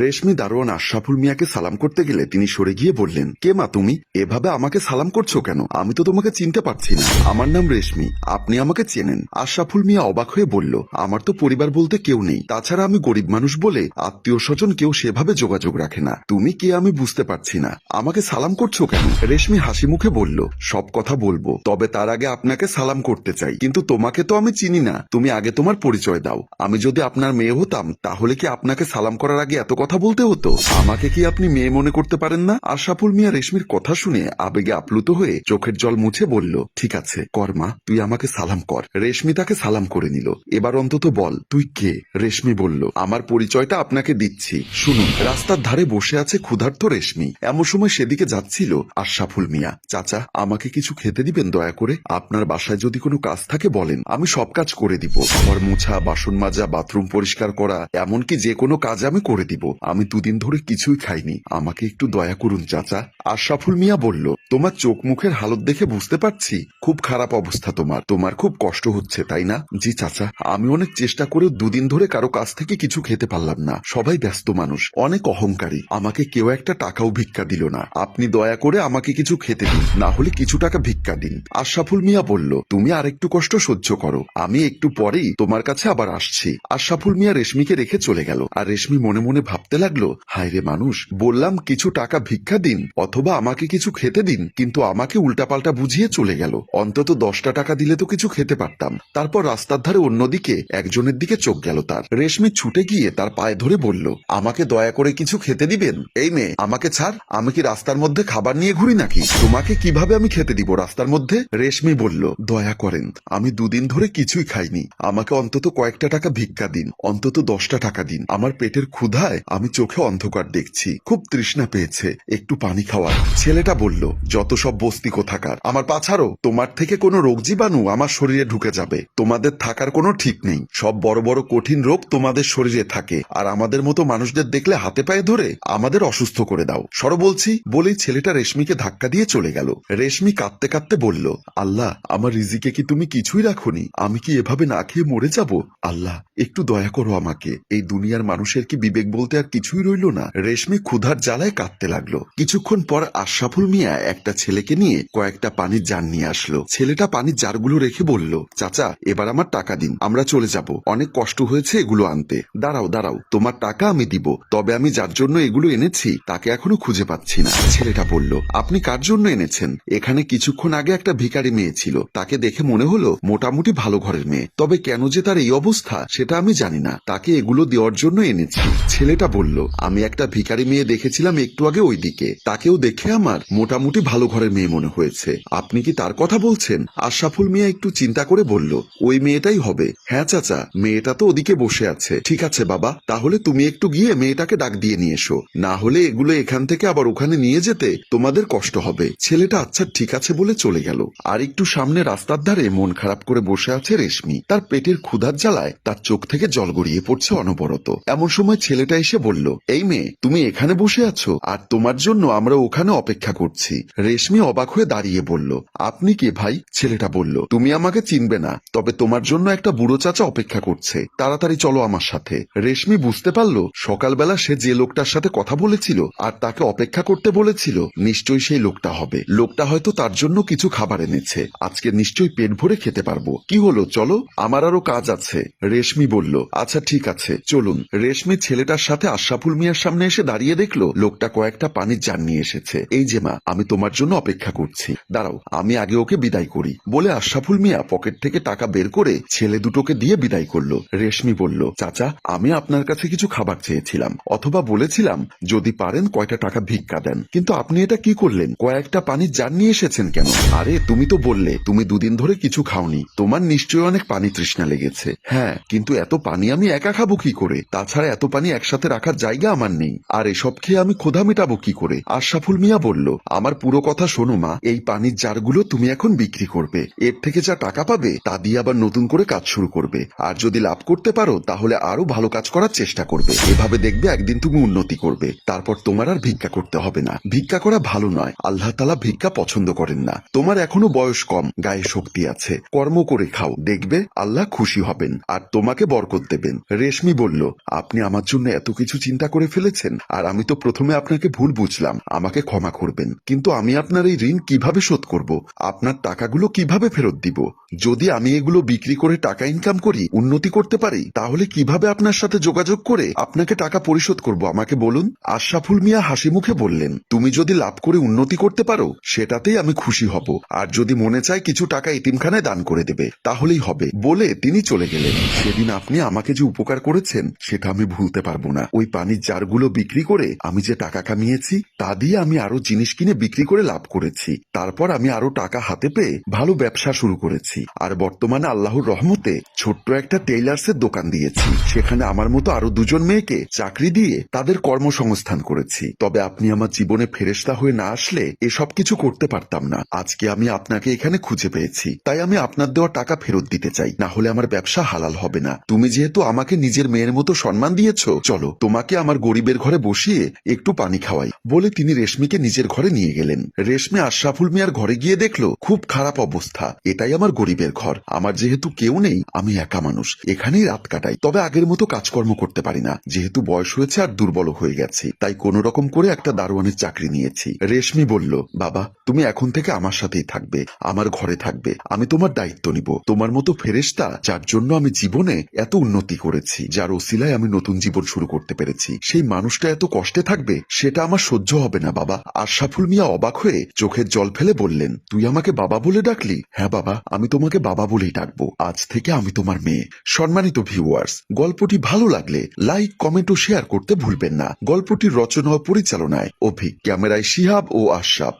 রেশমি দারোয়ান আশরাফুল মিয়াকে সালাম করতে গেলে তিনি সরে গিয়ে বললেন, কে মা তুমি? এভাবে আমাকে সালাম করছ কেন? আমি তো তোমাকে চিনতে পারছি না। আমার নাম রেশমি, আপনি আমাকে চেনেন। আশরাফুল মিয়া অবাক হয়ে বলল, আমার তো পরিবার বলতে কেউ নেই। তাছাড়া আমি গরিব মানুষ বলে আত্মীয় স্বজন কেউ সেভাবে যোগাযোগ রাখে না। তুমি কে আমি বুঝতে পারছি না। আমাকে সালাম করছ কেন? রেশমি হাসি মুখে বলল, সব কথা বলব, তবে তার আগে আপনাকে সালাম করতে চাই। কিন্তু তোমাকে তো আমি চিনি না। তুমি আগে তোমার পরিচয় দাও। আমি যদি আপনার মেয়ে হতাম, তাহলে কি আপনাকে সালাম করার আগে এত কথা বলতে হতো। আমাকে কি আপনি মেয়ে মনে করতে পারেন না? আশাফুল মিয়া রেশমির কথা শুনে আবেগে আপ্লুত হয়ে চোখের জল মুছে বলল, ঠিক আছে কর্মা তুই আমাকে সালাম কর। রেশমি তাকে সালাম করে নিল। এবার অন্তত বল, তুই কে? রেশমি বলল, আমার পরিচয়টা আপনাকে দিচ্ছি। শুনুন, রাস্তার ধারে বসে আছে ক্ষুধার্ত রেশমি। এমন সময় সেদিকে যাচ্ছিল আশাফুল মিয়া। চাচা, আমাকে কিছু খেতে দিবেন দয়া করে? আপনার বাসায় যদি কোনো কাজ থাকে বলেন, আমি সব কাজ করে দিব। ঘর মোছা বাসন মাজা বাথরুম পরিষ্কার করা, এমনকি যে কোনো কাজ আমি করে দিব। আমি দুদিন ধরে কিছুই খাইনি। আমাকে একটু দয়া করুন, চাচা। আশরাফুল মিয়া বলল, তোমার চোখ মুখের হালত দেখে বুঝতে পারছি। খুব খারাপ অবস্থা তোমার। তোমার খুব কষ্ট হচ্ছে, তাই না? জি, চাচা। আমি অনেক চেষ্টা করেও দুদিন ধরে কারও কাছ থেকে কিছু খেতে পারলাম না। সবাই ব্যস্ত মানুষ, অনেক অহংকারী। আমাকে কেউ একটা টাকাও ভিক্ষা দিল না। আপনি দয়া করে আমাকে কিছু খেতে দিন, না হলে কিছু টাকা ভিক্ষা দিন। আশরাফুল মিয়া বলল, তুমি আরেকটু কষ্ট সহ্য করো। আমি একটু পরেই তোমার কাছে আবার আসছি। আশরাফুল মিয়া রেশমিকে রেখে চলে গেল। আর রেশমি মনে মনে ভাবতে লাগল, হায় রে মানুষ, বললাম কিছু টাকা ভিক্ষা দিন, অথবা আমাকে কিছু খেতে দিন, কিন্তু আমাকে উল্টাপাল্টা বুঝিয়ে চলে গেল। অন্তত দশটা টাকা দিলে তো কিছু খেতে পারতাম। তারপর রাস্তার ধারে অন্যদিকে একজনের দিকে চোখ গেল তার। রেশমি ছুটে গিয়ে তার পায়ে ধরে বলল, আমাকে দয়া করে কিছু খেতে দিবেন? এই মেয়ে, আমাকে ছাড়, আমি কি রাস্তার মধ্যে খাবার নিয়ে ঘুরি নাকি? তোমাকে কীভাবে আমি খেতে দিব রাস্তার মধ্যে? রেশমি বলল, দয়া করেন, আমি দুদিন ধরে কিছুই খাইনি। আমাকে অন্তত কয়েকটা টাকা ভিক্ষা দিন, অন্তত দশটা টাকা দিন। আমার পেটের ক্ষুধায় আমি চোখে অন্ধকার দেখছি। খুব তৃষ্ণা পেয়েছে, একটু পানি খাওয়ার। ছেলেটা বলল, যত সব বস্তি কোথাকার। আমার পাছাড়ো তোমার থেকে কোনো রোগ জীবাণু আমার শরীরে ঢুকে যাবে। তোমাদের থাকার কোনো ঠিক নেই। সব বড় বড় কঠিন রোগ তোমাদের শরীরে থাকে। আর আমাদের মতো মানুষদের দেখলে হাতে পায়ে ধরে আমাদের অসুস্থ করে দাও। সরো বলছি, বলেই ছেলেটা রেশমিকে ধাক্কা দিয়ে চলে গেল। রেশমি কাঁদতে কাঁদতে বলল, আল্লাহ, আমার রিজিকে কি তুমি কিছুই রাখোনি? আমি কি এভাবে না খেয়ে মরে যাব? আল্লাহ, একটু দয়া করো আমাকে। এই দুনিয়ার মানুষের কি বিবেক বলতে আর কিছুই রইল না? রেশমি ক্ষুধার জ্বালায় কাঁদতে লাগল। কিছুক্ষণ পর আশরাফুল মিয়া একটা ছেলেকে নিয়ে কয়েকটা পানির জার নিয়ে আসলো। ছেলেটা পানির জারগুলো রেখে বলল, চাচা, এবার আমার টাকা দিন, আমরা চলে যাব। অনেক কষ্ট হয়েছে এগুলো আনতে। দাঁড়াও দাঁড়াও, তোমার টাকা আমি দিব। তবে আমি যার জন্য এগুলো এনেছি, তাকে এখনও খুঁজে পাচ্ছি না। ছেলেটা বলল, আপনি কার জন্য এনেছেন? এখানে কিছুক্ষণ আগে একটা ভিখারি মেয়ে ছিল। তাকে দেখে মনে হলো, মোটামুটি ভালো ঘরের মেয়ে। তবে কেন যে তার এই অবস্থা, সেটা আমি জানি না। তাকে এগুলো দেওয়ার জন্য এনেছি। ছেলেটা বলল, আমি একটা ভিখারি মেয়ে দেখেছিলাম একটু আগে ওই দিকে তাকেও দেখে আমার মোটামুটি ভালো ঘরের মেয়ে মনে হয়েছে। আপনি কি তার কথা বলছেন। আশরাফুল মিয়া একটু চিন্তা করে বলল, ওই মেয়েটাই হবে। হ্যাঁ চাচা, মেয়েটা তো ওদিকে বসে আছে। ঠিক আছে, বাবা, তাহলে তুমি একটু গিয়ে মেয়েটাকে ডাক দিয়ে নিয়ে এসো। না হলে এগুলো এখান থেকে আবার ওখানে নিয়ে যেতে তোমাদের কষ্ট হবে। ছেলেটা আচ্ছা ঠিক আছে, বলে চলে গেল। আর একটু সামনে রাস্তার ধারে মন খারাপ করে বসে আছে রেশমি। তার পেটের ক্ষুধার জ্বালায় তার চোখ থেকে জল গড়িয়ে পড়ছে অনবরত। এমন সময় ছেলেটা এসে বলল, এই মেয়ে, তুমি এখানে বসে আছো? আর তোমার জন্য আমরা ওখানে অপেক্ষা করছি। রেশমি অবাক হয়ে দাঁড়িয়ে বলল, আপনি কে ভাই, ছেলেটা বলল, তুমি আমাকে চিনবে না, তবে তোমার জন্য একটা বুড়ো চাচা অপেক্ষা করছে। তাড়াতাড়ি চলো আমার সাথে। রেশমি বুঝতে পারল, সকালবেলা সে যে লোকটার সাথে কথা বলেছিল আর তাকে অপেক্ষা করতে বলেছিল, নিশ্চয়ই সেই লোকটা হবে। লোকটা হয়তো তার জন্য কিছু খাবার এনেছে। আজকে নিশ্চয়ই পেট ভরে খেতে পারব। কি হলো, চলো? আমার আরও কাজ আছে। রেশমি বলল আচ্ছা ঠিক আছে, চলুন। রেশমি ছেলেটার সাথে আশরাফুল মিয়ার সামনে এসে দাঁড়িয়ে দেখল, লোকটা কয়েকটা পানির জান নিয়ে এসেছে। এই যে মা, আমি তোমার জন্য অপেক্ষা করছি। দাঁড়াও, আমি আগে ওকে বিদায় করি। বলে আশরাফুল মিয়া পকেট থেকে টাকা বের করে ছেলে দুটোকে দিয়ে বিদায় করল। রেশমি বলল, চাচা, আমি আপনার কাছে কিছু খাবার চেয়েছিলাম। অথবা বলেছিলাম, যদি পারেন কয়টা টাকা ভিক্ষা দেন। কিন্তু আপনি এটা কি করলেন? কয়েকটা পানির জার নিয়ে এসেছেন কেন? আরে, তুমি তো বললে, তুমি দুদিন ধরে কিছু খাওনি। তোমার নিশ্চয়ই অনেক পানি তৃষ্ণা লেগেছে। হ্যাঁ কিন্তু এত পানি আমি একা খাব কি করে? তাছাড়া এত পানি একসাথে রাখার জায়গা আমার নেই। আর এসব খেয়ে আমি ক্ষুধা মেটাবো কি করে? আশরাফুল মিয়া বলল, আমার পুরো কথা শোনো মা। এই পানির জারগুলো তুমি এখন বিক্রি করবে? এর থেকে যা টাকা পাবে, তা দিয়ে আবার নতুন করে কাজ শুরু করবে। আর যদি লাভ করতে পারো, তাহলে আরও ভালো কাজ করার চেষ্টা করবে। এভাবে দেখবে একদিন তুমি উন্নতি করবে। তারপর তোমার আর ভিক্ষা করতে হবে না। ভিক্ষা করা ভালো নয়। আল্লাহ তালা ভিক্ষা পছন্দ করেন না। তোমার এখনও বয়স কম, গায়ে শক্তি আছে। কর্ম করে খাও। দেখবে আল্লাহ খুশি হবেন আর তোমাকে বরকত দেবেন। রেশমি বলল, আপনি আমার জন্য এত কিছু চিন্তা করে ফেলেছেন, আর আমি তো প্রথমে আপনাকে ভুল বুঝলাম। আমাকে ক্ষমা করবেন। কিন্তু আমি আপনার এই ঋণ কীভাবে শোধ করব? আপনার টাকাগুলো কীভাবে ফেরত দিব? যদি আমি এগুলো বিক্রি করে টাকা ইনকাম করি, উন্নতি করতে পারি, তাহলে কীভাবে আপনার সাথে যোগাযোগ করে আপনাকে টাকা পরিশোধ করব? আমাকে বলুন। আশরাফুল মিয়া হাসি মুখে বললেন, তুমি যদি লাভ করে উন্নতি করতে পারো, সেটাতেই আমি খুশি হব। আর যদি মনে চায় কিছু টাকা এতিমখানায় দান করে দেবে, তাহলেই হবে। বলে তিনি চলে গেলেন। সেদিন আপনি আমাকে যে উপকার করেছেন, সেটা আমি ভুলতে পারব না। ওই পানির জারগুলো বিক্রি করে আমি যে টাকা কামিয়েছি, তা দিয়ে আমি আরও জিনিস কিনে বিক্রি করে লাভ করেছি। তারপর আমি আরও টাকা হাতে পেয়ে ভালো ব্যবসা শুরু করেছি। আর বর্তমানে আল্লাহর রহমতে ছোট্ট একটা টেইলার্সের দোকান দিয়েছি। সেখানে আমার মতো আরও দুজন মেয়েকে চাকরি দিয়ে তাদের কর্মসংস্থান করেছি। তবে আপনি আমার জীবনে ফেরেস্তা হয়ে না আসলে এসব কিছু করতে পারতাম না। আজকে আমি আপনাকে এখানে খুঁজে পেয়েছি। তাই আমি আপনার দেওয়া টাকা ফেরত দিতে চাই। না হলে আমার ব্যবসা হালাল হবে না। তুমি যেহেতু আমাকে নিজের মেয়ের মতো সম্মান দিয়েছ, চলো তোমাকে আমার গরিবের ঘরে বসিয়ে একটু পানি খাওয়াই। বলে তিনি রেশমিকে নিজের ঘরে নিয়ে গেলেন। রেশমি আশরাফুল মিয়ার ঘরে গিয়ে দেখল, খুব খারাপ অবস্থা। এটাই আমার গরিবের ঘর। আমার যেহেতু কেউ নেই, আমি একা মানুষ। এখানেই রাত কাটাই। তবে আগের মতো কাজকর্ম করতে পারি না। যেহেতু বয়স হয়েছে আর দুর্বল হয়ে গেছি, তাই কোনো রকম করে একটা দারোয়ানের চাকরি নিয়েছি। রেশমি বলল, বাবা, তুমি এখন থেকে আমার সাথেই থাকবে। আমার ঘরে থাকবে। আমি তোমার দায়িত্ব নিব। তোমার মতো ফেরেস্তা যার জন্য আমি জীবনে এত উন্নতি করেছি, যার ওসিলায় আমি নতুন জীবন শুরু করতে পেরেছি। সেই মানুষটা এত কষ্টে থাকবে, সেটা আমার সহ্য হবে না, বাবা। আশরাফুল মিয়া অবাক হয়ে চোখের জল ফেলে বললেন, তুই আমাকে বাবা বলে ডাকলি? হ্যাঁ বাবা, আমি তোমাকে বাবা বলেই ডাকবো। আজ থেকে আমি তোমার মেয়ে। সম্মানিত ভিউয়ার্স গল্পটি ভালো লাগলে লাইক কমেন্ট ও শেয়ার করতে ভুলবেন না। গল্পটির রচনা ও পরিচালনায় অভি ক্যামেরায় শিহাব ও আশরাফ।